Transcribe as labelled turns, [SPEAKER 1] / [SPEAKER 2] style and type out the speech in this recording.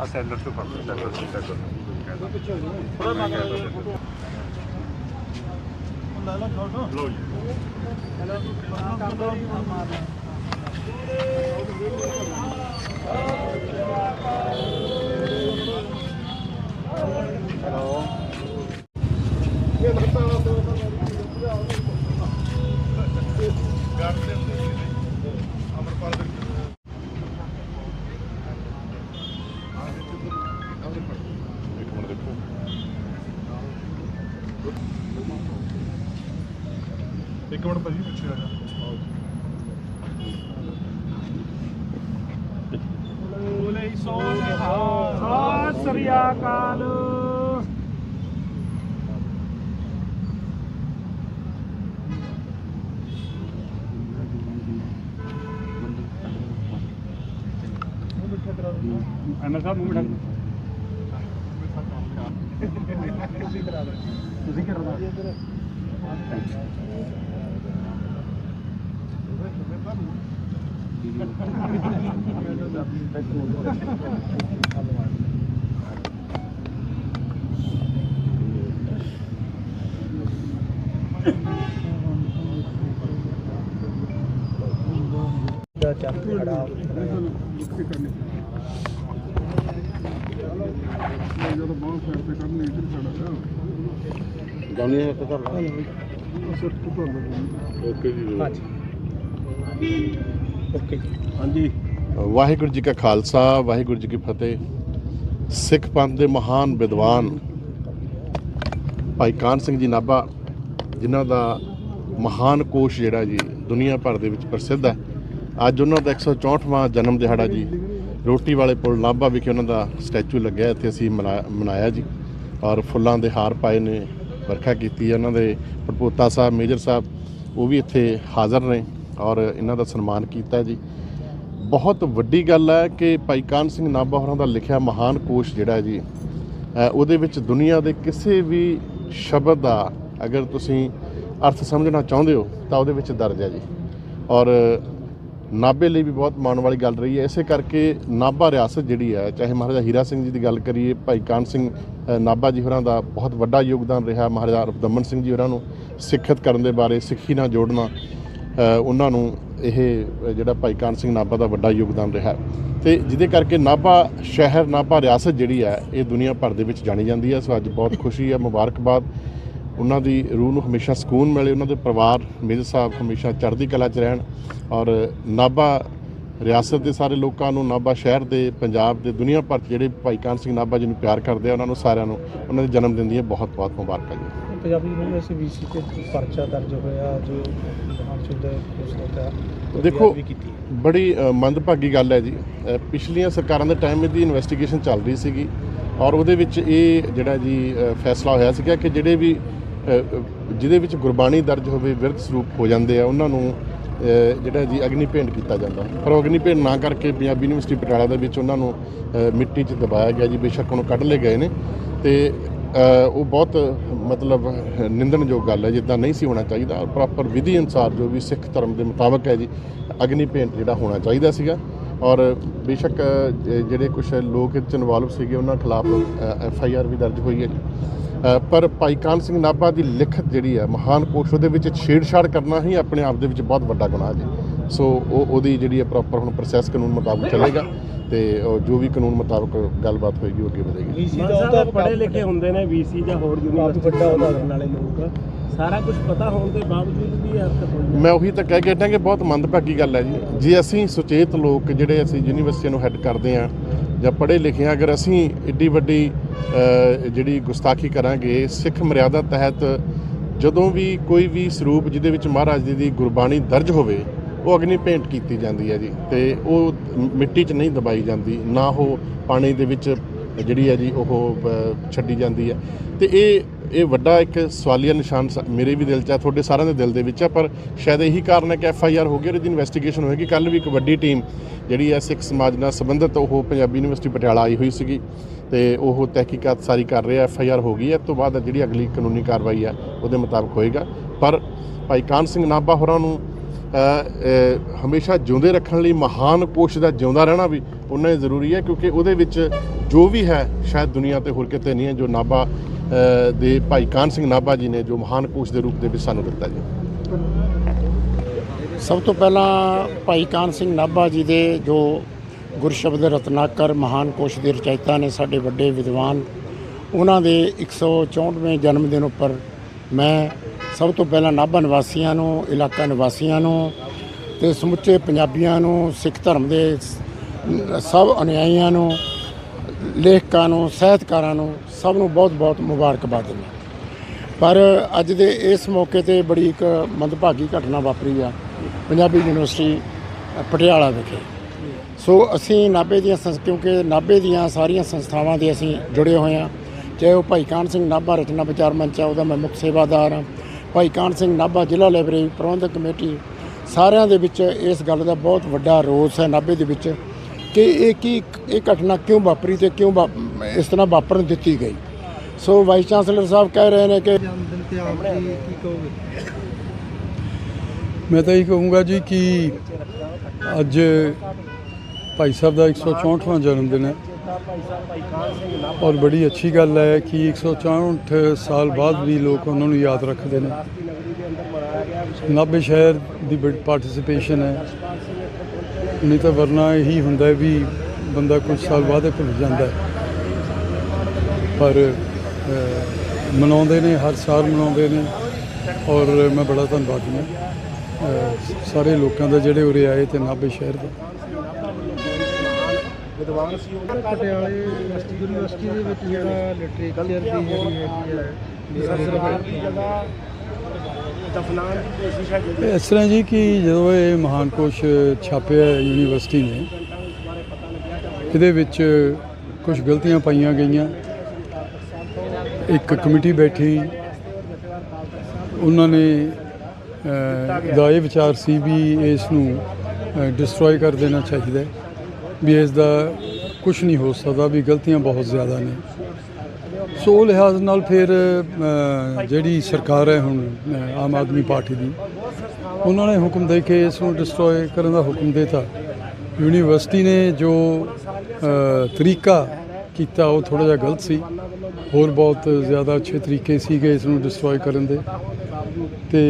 [SPEAKER 1] ਆ ਸੈਂਟਰ ਤੋਂ ਫੜ ਸੈਂਟਰ ਤੋਂ ਸੈਂਟਰ ਲਓ ਜੀ। ਇੱਕ ਮਿੰਟ ਦੇਖੋ ਇੱਕ ਮਿੰਟ ਭਾਜੀ ਪਿੱਛੇ ਆ ਜਾ
[SPEAKER 2] ਬੋਲੇ ਸੋ ਸਤਿ ਸ੍ਰੀ ਅਕਾਲ। ਐਮਐਲ ਸਾਹਿਬ ਮੂੰਹ ਬਿਠਾ ਤੁਸੀਂ ਕਰਾ
[SPEAKER 3] ਦਾ ਚੱਕ ਖੜਾ
[SPEAKER 1] ਜਦੋਂ ਬਾਹਰ ਫੈਰ ਤੇ ਕਰਨੀ ਇੱਧਰ ਖੜਾ
[SPEAKER 3] ਗਾਉਣੀ ਹੈ ਤਾਂ ਕਰ
[SPEAKER 1] ਸਿਰ ਤੋਂ ਓਕੇ ਜੀ।
[SPEAKER 3] ਹਾਂਜੀ ਓਕੇ।
[SPEAKER 1] ਹਾਂਜੀ।
[SPEAKER 4] ਵਾਹਿਗੁਰੂ ਜੀ ਕਾ ਖਾਲਸਾ ਵਾਹਿਗੁਰੂ ਜੀ ਕੀ ਫਤਿਹ। ਸਿੱਖ ਪੰਥ ਦੇ ਮਹਾਨ ਵਿਦਵਾਨ ਭਾਈ ਕਾਨ ਸਿੰਘ ਜੀ ਨਾਭਾ ਜਿਨ੍ਹਾਂ ਦਾ ਮਹਾਨ ਕੋਸ਼ ਜਿਹੜਾ ਜੀ ਦੁਨੀਆ ਭਰ ਦੇ ਵਿੱਚ ਪ੍ਰਸਿੱਧ ਹੈ। ਅੱਜ ਉਹਨਾਂ ਦਾ 164ਵਾਂ ਜਨਮ ਦਿਹਾੜਾ ਜੀ। ਰੋਟੀ ਵਾਲੇ ਪੁਲ ਨਾਭਾ ਵਿਖੇ ਉਹਨਾਂ ਦਾ ਸਟੈਚੂ ਲੱਗਿਆ ਇੱਥੇ ਅਸੀਂ ਮਨਾ- ਮਨਾਇਆ ਜੀ। ਔਰ ਫੁੱਲਾਂ ਦੇ ਹਾਰ ਪਾਏ ਨੇ ਵਰਖਾ ਕੀਤੀ ਹੈ। ਉਹਨਾਂ ਦੇ ਪ੍ਰਪੋਤਾ ਸਾਹਿਬ ਮੇਜਰ ਸਾਹਿਬ ਉਹ ਵੀ ਇੱਥੇ ਹਾਜ਼ਰ ਨੇ। ਔਰ ਇਹਨਾਂ ਦਾ ਸਨਮਾਨ ਕੀਤਾ ਜੀ। ਬਹੁਤ ਵੱਡੀ ਗੱਲ ਹੈ ਕਿ ਭਾਈ ਕਾਨ ਸਿੰਘ ਨਾਭਾ ਹੋਰਾਂ ਦਾ ਲਿਖਿਆ ਮਹਾਨ ਕੋਸ਼ ਜਿਹੜਾ ਜੀ ਉਹਦੇ ਵਿੱਚ ਦੁਨੀਆ ਦੇ ਕਿਸੇ ਵੀ ਸ਼ਬਦ ਦਾ ਅਗਰ ਤੁਸੀਂ ਅਰਥ ਸਮਝਣਾ ਚਾਹੁੰਦੇ ਹੋ, ਤਾਂ ਉਹਦੇ ਵਿੱਚ ਦਰਜ ਹੈ ਜੀ। ਔਰ ਨਾਭੇ ਲਈ ਵੀ ਬਹੁਤ ਮਾਣ ਵਾਲੀ ਗੱਲ ਰਹੀ ਹੈ। ਇਸੇ ਕਰਕੇ ਨਾਭਾ ਰਿਆਸਤ ਜਿਹੜੀ ਹੈ, ਚਾਹੇ ਮਹਾਰਾਜਾ ਹੀਰਾ ਸਿੰਘ ਜੀ ਦੀ ਗੱਲ ਕਰੀਏ, ਭਾਈ ਕਾਨ ਸਿੰਘ ਨਾਭਾ ਜੀ ਹੋਰਾਂ ਦਾ ਬਹੁਤ ਵੱਡਾ ਯੋਗਦਾਨ ਰਿਹਾ। ਮਹਾਰਾਜਾ ਰਬਦਮਨ ਸਿੰਘ ਜੀ ਹੋਰਾਂ ਨੂੰ ਸਿੱਖਿਅਤ ਕਰਨ ਦੇ ਬਾਰੇ, ਸਿੱਖੀ ਨਾਲ ਜੋੜਨਾ। ਉਹਨਾਂ ਨੂੰ ਇਹ ਜਿਹੜਾ ਭਾਈ ਕਾਨ ਸਿੰਘ ਨਾਭਾ ਦਾ ਵੱਡਾ ਯੋਗਦਾਨ ਰਿਹਾ। ਤੇ ਜਿਹਦੇ ਕਰਕੇ ਨਾਭਾ ਸ਼ਹਿਰ, ਨਾਭਾ ਰਿਆਸਤ ਜਿਹੜੀ ਹੈ, ਇਹ ਦੁਨੀਆ ਭਰ ਦੇ ਵਿੱਚ ਜਾਣੀ ਜਾਂਦੀ ਹੈ। ਸੋ ਅੱਜ ਬਹੁਤ ਖੁਸ਼ੀ ਹੈ, ਮੁਬਾਰਕਬਾਦ। ਉਹਨਾਂ ਦੀ ਰੂਹ ਨੂੰ ਹਮੇਸ਼ਾ ਸਕੂਨ ਮਿਲੇ, ਉਹਨਾਂ ਦੇ ਪਰਿਵਾਰ ਮੇਜਰ ਸਾਹਿਬ ਹਮੇਸ਼ਾ ਚੜ੍ਹਦੀ ਕਲਾ 'ਚ ਰਹਿਣ। ਔਰ ਨਾਭਾ ਰਿਆਸਤ ਦੇ ਸਾਰੇ ਲੋਕਾਂ ਨੂੰ, ਨਾਭਾ ਸ਼ਹਿਰ ਦੇ, ਪੰਜਾਬ ਦੇ ਦੁਨੀਆ ਭਰ 'ਚ ਜਿਹੜੇ ਭਾਈ ਕਾਨ ਸਿੰਘ ਨਾਭਾ ਜੀ ਨੂੰ ਪਿਆਰ ਕਰਦੇ ਆ, ਉਹਨਾਂ ਨੂੰ ਸਾਰਿਆਂ ਨੂੰ ਉਹਨਾਂ ਦੇ ਜਨਮ ਦਿਨ ਦੀਆਂ ਬਹੁਤ ਬਹੁਤ ਮੁਬਾਰਕਾਂ ਜੀ।
[SPEAKER 3] ਪੰਜਾਬੀ ਯੂਨੀਵਰਸਿਟੀ ਵੀਸੀ ਤੇ ਪਰਚਾ ਦਰਜ ਹੋਇਆ ਜੋ ਮਹਾਨ ਸ਼ੁੱਧ ਉਸ ਦਾ
[SPEAKER 4] ਦੇਖੋ ਬੜੀ ਮੰਦਭਾਗੀ ਗੱਲ ਹੈ ਜੀ। ਪਿਛਲੀਆਂ ਸਰਕਾਰਾਂ ਦੇ ਟਾਈਮ ਇਹਦੀ ਇਨਵੈਸਟੀਗੇਸ਼ਨ ਚੱਲ ਰਹੀ ਸੀਗੀ ਔਰ ਉਹਦੇ ਵਿੱਚ ਇਹ ਜਿਹੜਾ ਜੀ ਫੈਸਲਾ ਹੋਇਆ ਸੀਗਾ ਕਿ ਜਿਹੜੇ ਵੀ ਜਿਹਦੇ ਵਿੱਚ ਗੁਰਬਾਣੀ ਦਰਜ ਹੋਵੇ ਵਿਰਧ ਸਰੂਪ ਹੋ ਜਾਂਦੇ ਆ ਉਹਨਾਂ ਨੂੰ ਜਿਹੜਾ ਜੀ ਅਗਨੀ ਭੇਂਟ ਕੀਤਾ ਜਾਂਦਾ। ਪਰ ਅਗਨੀ ਭੇਂਟ ਨਾ ਕਰਕੇ ਪੰਜਾਬੀ ਯੂਨੀਵਰਸਿਟੀ ਪਟਿਆਲਾ ਦੇ ਵਿੱਚ ਉਹਨਾਂ ਨੂੰ ਮਿੱਟੀ 'ਚ ਦਬਾਇਆ ਗਿਆ ਜੀ ਬੇਸ਼ੱਕ ਉਹਨੂੰ ਕੱਢ ਲਏ ਗਏ ਨੇ। ਤੇ ਉਹ ਬਹੁਤ, ਮਤਲਬ, ਨਿੰਦਣਯੋਗ ਗੱਲ ਹੈ, ਜਿੱਦਾਂ ਨਹੀਂ ਸੀ ਹੋਣਾ ਚਾਹੀਦਾ। ਪ੍ਰੋਪਰ ਵਿਧੀ ਅਨੁਸਾਰ ਜੋ ਵੀ ਸਿੱਖ ਧਰਮ ਦੇ ਮੁਤਾਬਕ ਹੈ ਜੀ, ਅਗਨੀ ਭੇਂਟ ਜਿਹੜਾ ਹੋਣਾ ਚਾਹੀਦਾ ਸੀਗਾ। ਔਰ ਬੇਸ਼ੱਕ ਜਿਹੜੇ ਕੁਝ ਲੋਕ ਇਹ 'ਚ ਇਨਵੋਲਵ ਸੀਗੇ, ਉਹਨਾਂ ਖਿਲਾਫ ਐਫ ਆਈ ਆਰ ਵੀ ਦਰਜ ਹੋਈ ਹੈ ਜੀ। ਪਰ ਭਾਈ ਕਾਨ ਸਿੰਘ ਨਾਭਾ ਦੀ ਲਿਖਤ ਜਿਹੜੀ ਹੈ, ਮਹਾਨ ਕੋਸ਼, ਉਹਦੇ ਵਿੱਚ ਛੇੜਛਾੜ ਕਰਨਾ ਹੀ ਆਪਣੇ ਆਪ ਦੇ ਵਿੱਚ ਬਹੁਤ ਵੱਡਾ ਗੁਨਾਹ ਜੀ। ਸੋ ਉਹ ਉਹਦੀ ਜਿਹੜੀ ਹੈ ਪ੍ਰੋਪਰ ਹੁਣ ਪ੍ਰੋਸੈਸ ਕਾਨੂੰਨ ਮੁਤਾਬਕ ਚੱਲੇਗਾ ਤੇ ਉਹ ਜੋ ਵੀ ਕਾਨੂੰਨ ਮੁਤਾਬਕ ਗੱਲਬਾਤ ਹੋਏਗੀ ਉਹ ਅੱਗੇ ਵਧੇਗੀ।
[SPEAKER 3] ਵੀਸੀ
[SPEAKER 2] ਮਾਨ
[SPEAKER 3] ਦਾ
[SPEAKER 2] ਸਾਹਿਬ
[SPEAKER 3] ਉਹਦਾ
[SPEAKER 2] ਪੜ੍ਹੇ ਲਿਖੇ ਹੁੰਦੇ ਨੇ ਵੀਸੀ ਜਾਂ ਹੋਰ ਯੂਨੀਵਰਸਿਟੀ
[SPEAKER 3] ਵੱਡਾ ਉਹਦਾ
[SPEAKER 2] ਕਰਨ ਵਾਲੇ ਲੋਕ। ਸਾਰਾ ਕੁਝ ਪਤਾ ਹੋਣ ਦੇ ਬਾਵਜੂਦ ਵੀ ਹਰਕਤ ਹੋਈ
[SPEAKER 4] ਮੈਂ ਉਹੀ ਤਾਂ ਕਹਿ ਕੇ ਹਟਾਂ ਕਿ ਬਹੁਤ ਮੰਦਭਾਗੀ ਗੱਲ ਹੈ ਜੀ। ਜੇ ਅਸੀਂ ਸੁਚੇਤ ਲੋਕ ਜਿਹੜੇ ਅਸੀਂ ਯੂਨੀਵਰਸਿਟੀਆਂ ਨੂੰ ਹੈੱਡ ਕਰਦੇ ਆ ਜਾਂ ਪੜ੍ਹੇ ਲਿਖੇ ਆ ਅਗਰ ਅਸੀਂ ਏਡੀ ਵੱਡੀ ਜਿਹੜੀ ਗੁਸਤਾਖੀ ਕਰਾਂਗੇ ਸਿੱਖ ਮਰਿਆਦਾ ਤਹਿਤ ਜਦੋਂ ਵੀ ਕੋਈ ਵੀ ਸਰੂਪ ਜਿਹਦੇ ਵਿੱਚ ਮਹਾਰਾਜ ਜੀ ਦੀ ਗੁਰਬਾਣੀ ਦਰਜ ਹੋਵੇ ਉਹ ਅਗਨੀ ਭੇਂਟ ਕੀਤੀ ਜਾਂਦੀ ਹੈ ਜੀ ਤੇ ਉਹ ਮਿੱਟੀ 'ਚ ਨਹੀਂ ਦਬਾਈ ਜਾਂਦੀ, ਨਾ ਉਹ ਪਾਣੀ ਦੇ ਵਿੱਚ ਜਿਹੜੀ ਹੈ ਜੀ ਉਹ ਛੱਡੀ ਜਾਂਦੀ ਹੈ। ਤੇ ਇਹ ਇਹ ਵੱਡਾ ਇੱਕ ਸਵਾਲੀਆ ਨਿਸ਼ਾਨ ਸ- ਮੇਰੇ ਵੀ ਦਿਲ 'ਚ ਆ, ਤੁਹਾਡੇ ਸਾਰਿਆਂ ਦੇ ਦਿਲ ਦੇ ਵਿੱਚ ਆ, ਪਰ ਸ਼ਾਇਦ ਇਹੀ ਕਾਰਨ ਹੈ ਕਿ ਐਫ ਆਈ ਆਰ ਹੋ ਗਈ ਉਹਦੀ ਇਨਵੈਸਟੀਗੇਸ਼ਨ ਹੋਏਗੀ। ਕੱਲ ਵੀ ਇੱਕ ਵੱਡੀ ਟੀਮ ਜਿਹੜੀ ਹੈ ਸਿੱਖ ਸਮਾਜ ਨਾਲ ਸੰਬੰਧਿਤ, ਉਹ ਪੰਜਾਬੀ ਯੂਨੀਵਰਸਿਟੀ ਪਟਿਆਲਾ ਆਈ ਹੋਈ ਸੀਗੀ ਤੇ ਉਹ ਤਹਿਕੀਕਾਤ ਸਾਰੀ ਕਰ ਰਿਹਾ, ਐਫ ਆਈ ਆਰ ਹੋ ਗਈ ਹੈ। ਇਸ ਤੋਂ ਬਾਅਦ ਜਿਹੜੀ ਅਗਲੀ ਕਾਨੂੰਨੀ ਕਾਰਵਾਈ ਆ ਉਹਦੇ ਮੁਤਾਬਕ ਹੋਏਗਾ। ਪਰ ਭਾਈ ਕਾਨ ਸਿੰਘ ਨਾਭਾ ਹੋਰਾਂ ਨੂੰ ਹਮੇਸ਼ਾ ਜਿਉਂਦੇ ਰੱਖਣ ਲਈ ਮਹਾਨ ਕੋਸ਼ ਦਾ ਜਿਉਂਦਾ ਰਹਿਣਾ ਵੀ ਉਹਨਾਂ ਹੀ ਜ਼ਰੂਰੀ ਹੈ ਕਿਉਂਕਿ ਉਹਦੇ ਵਿੱਚ ਜੋ ਵੀ ਹੈ ਸ਼ਾਇਦ ਦੁਨੀਆ ਤੇ ਹੋਰ ਕਿਤੇ ਨਹੀਂ ਹੈ, ਜੋ ਨਾਭਾ ਦੇ ਭਾਈ ਕਾਨ ਸਿੰਘ ਨਾਭਾ ਜੀ ਨੇ ਜੋ ਮਹਾਨ ਕੋਸ਼ ਦੇ ਰੂਪ ਦੇ ਵਿੱਚ ਸਾਨੂੰ ਦਿੱਤਾ ਜੀ।
[SPEAKER 5] ਸਭ ਤੋਂ ਪਹਿਲਾਂ ਭਾਈ ਕਾਨ ਸਿੰਘ ਨਾਭਾ ਜੀ ਦੇ ਜੋ ਗੁਰਸ਼ਬਦ ਰਤਨਾਕਰ ਮਹਾਨ ਕੋਸ਼ ਦੇ ਰਚయిਤਾ ਨੇ ਸਾਡੇ ਵੱਡੇ ਵਿਦਵਾਨ, ਉਹਨਾਂ ਦੇ 164ਵੇਂ ਜਨਮ ਦਿਨ ਉੱਪਰ ਮੈਂ ਸਭ ਤੋਂ ਪਹਿਲਾਂ ਨਾਭਾ ਨਿਵਾਸੀਆਂ ਨੂੰ, ਇਲਾਕਾ ਨਿਵਾਸੀਆਂ ਨੂੰ ਤੇ ਸਮੁੱਚੇ ਪੰਜਾਬੀਆਂ ਨੂੰ, ਸਿੱਖ ਧਰਮ ਦੇ ਸਭ ਅਨੁਯਾਈਆਂ ਨੂੰ, ਲੇਖਕਾਂ ਨੂੰ, ਸਾਹਿਤਕਾਰਾਂ ਨੂੰ ਸਭ ਨੂੰ ਬਹੁਤ-ਬਹੁਤ ਮੁਬਾਰਕਬਾਦ ਦਿੰਦਾ। ਪਰ ਅੱਜ ਦੇ ਇਸ ਮੌਕੇ ਤੇ ਬੜੀ ਇੱਕ ਮੰਦਭਾਗੀ ਘਟਨਾ ਵਾਪਰੀ ਆ, ਪੰਜਾਬੀ ਯੂਨੀਵਰਸਿਟੀ ਪਟਿਆਲਾ ਵਿਖੇ। ਸੋ ਅਸੀਂ ਨਾਭੇ ਦੀਆਂ ਸੰਸ, ਕਿਉਂਕਿ ਨਾਭੇ ਦੀਆਂ ਸਾਰੀਆਂ ਸੰਸਥਾਵਾਂ ਦੇ ਅਸੀਂ ਜੁੜੇ ਹੋਏ ਹਾਂ। ਚਾਹੇ ਉਹ ਭਾਈ ਕਾਨ ਸਿੰਘ ਨਾਭਾ ਰਚਨਾ ਵਿਚਾਰ ਮੰਚ ਆ, ਉਹਦਾ ਮੈਂ ਮੁੱਖ ਸੇਵਾਦਾਰ ਹਾਂ। ਭਾਈ ਕਾਨ ਸਿੰਘ ਨਾਭਾ ਜ਼ਿਲ੍ਹਾ ਲਾਇਬ੍ਰੇਰੀ ਪ੍ਰਬੰਧਕ ਕਮੇਟੀ, ਸਾਰਿਆਂ ਦੇ ਵਿੱਚ ਇਸ ਗੱਲ ਦਾ ਬਹੁਤ ਵੱਡਾ ਰੋਸ ਹੈ ਨਾਭੇ ਦੇ ਵਿੱਚ ਕਿ ਇਹ ਕੀ ਇਹ ਘਟਨਾ ਕਿਉਂ ਵਾਪਰੀ ਤੇ ਕਿਉਂ ਵਾ- ਇਸ ਤਰ੍ਹਾਂ ਵਾਪਰਨ ਦਿੱਤੀ ਗਈ। ਸੋ ਵਾਈਸ ਚਾਂਸਲਰ ਸਾਹਿਬ ਕਹਿ ਰਹੇ ਨੇ ਕਿ
[SPEAKER 6] ਮੈਂ ਤਾਂ ਇਹ ਕਹੂੰਗਾ ਜੀ ਕਿ ਅੱਜ ਭਾਈ ਸਾਹਿਬ ਦਾ 164ਵਾਂ ਜਨਮ ਦਿਨ ਹੈ। ਔਰ ਬੜੀ ਅੱਛੀ ਗੱਲ ਹੈ ਕਿ 164 ਸਾਲ ਬਾਅਦ ਵੀ ਲੋਕ ਉਹਨਾਂ ਨੂੰ ਯਾਦ ਰੱਖਦੇ ਨੇ। ਨਾਭੇ ਸ਼ਹਿਰ ਦੀ ਬੜੀ ਪਾਰਟਿਸਿਪੇਸ਼ਨ ਹੈ। ਨਹੀਂ ਤਾਂ ਵਰਨਾ ਇਹੀ ਹੁੰਦਾ ਵੀ ਬੰਦਾ ਕੁਝ ਸਾਲ ਬਾਅਦ ਭੁੱਲ ਜਾਂਦਾ ਪਰ ਮਨਾਉਂਦੇ ਨੇ, ਹਰ ਸਾਲ ਮਨਾਉਂਦੇ ਨੇ। ਔਰ ਮੈਂ ਬੜਾ ਧੰਨਵਾਦੀ ਹਾਂ ਸਾਰੇ ਲੋਕਾਂ ਦਾ ਜਿਹੜੇ ਉਰੇ ਆਏ ਤੇ ਨਾਭੇ ਸ਼ਹਿਰ ਦਾ।
[SPEAKER 2] ਵਿਦਵਾਨ ਸੀ ਉਹ।
[SPEAKER 3] ਪਟਿਆਲੇ ਯੂਨੀਵਰਸਿਟੀ ਯੂਨੀਵਰਸਿਟੀ ਦੇ ਵਿੱਚ ਜਿਹੜਾ ਲਿਟਰੇਚਰ ਦੀ ਜਿਹੜੀ ਹੈਗੀ ਹੈ
[SPEAKER 2] ਸਰਕਾਰ ਦੀ ਜਗ੍ਹਾ ਦਫਨਾਨ ਦੀ ਕੋਸ਼ਿਸ਼ ਹੈ
[SPEAKER 6] ਇਸ ਤਰ੍ਹਾਂ ਜੀ ਕਿ ਜਦੋਂ ਇਹ ਮਹਾਨ ਕੋਸ਼ ਛਾਪਿਆ ਯੂਨੀਵਰਸਿਟੀ ਨੇ ਇਹਦੇ ਵਿੱਚ ਕੁਝ ਗਲਤੀਆਂ ਪਾਈਆਂ ਗਈਆਂ। ਇੱਕ ਕਮੇਟੀ ਬੈਠੀ ਉਹਨਾਂ ਨੇ ਦਾ ਇਹ ਵਿਚਾਰ ਸੀ ਵੀ ਇਸ ਨੂੰ ਡਿਸਟਰੋਏ ਕਰ ਦੇਣਾ ਚਾਹੀਦਾ ਹੈ। ਵੀ ਇਸ ਦਾ ਕੁਝ ਨਹੀਂ ਹੋ ਸਕਦਾ, ਵੀ ਗਲਤੀਆਂ ਬਹੁਤ ਜ਼ਿਆਦਾ ਨੇ। ਸੋ ਉਹ ਲਿਹਾਜ਼ ਨਾਲ ਫਿਰ ਜਿਹੜੀ ਸਰਕਾਰ ਹੈ ਹੁਣ ਆਮ ਆਦਮੀ ਪਾਰਟੀ ਦੀ, ਉਹਨਾਂ ਨੇ ਹੁਕਮ ਦੇ ਕੇ ਇਸ ਨੂੰ ਡਿਸਟਰੋਏ ਕਰਨ ਦਾ ਹੁਕਮ ਦਿੱਤਾ। ਯੂਨੀਵਰਸਿਟੀ ਨੇ ਜੋ ਤਰੀਕਾ ਕੀਤਾ, ਉਹ ਥੋੜਾ ਜਿਹਾ ਗਲਤ ਸੀ। ਹੋਰ ਬਹੁਤ ਜ਼ਿਆਦਾ ਅੱਛੇ ਤਰੀਕੇ ਸੀਗੇ ਇਸ ਨੂੰ ਡਿਸਟਰੋਏ ਕਰਨ ਦੇ। ਤੇ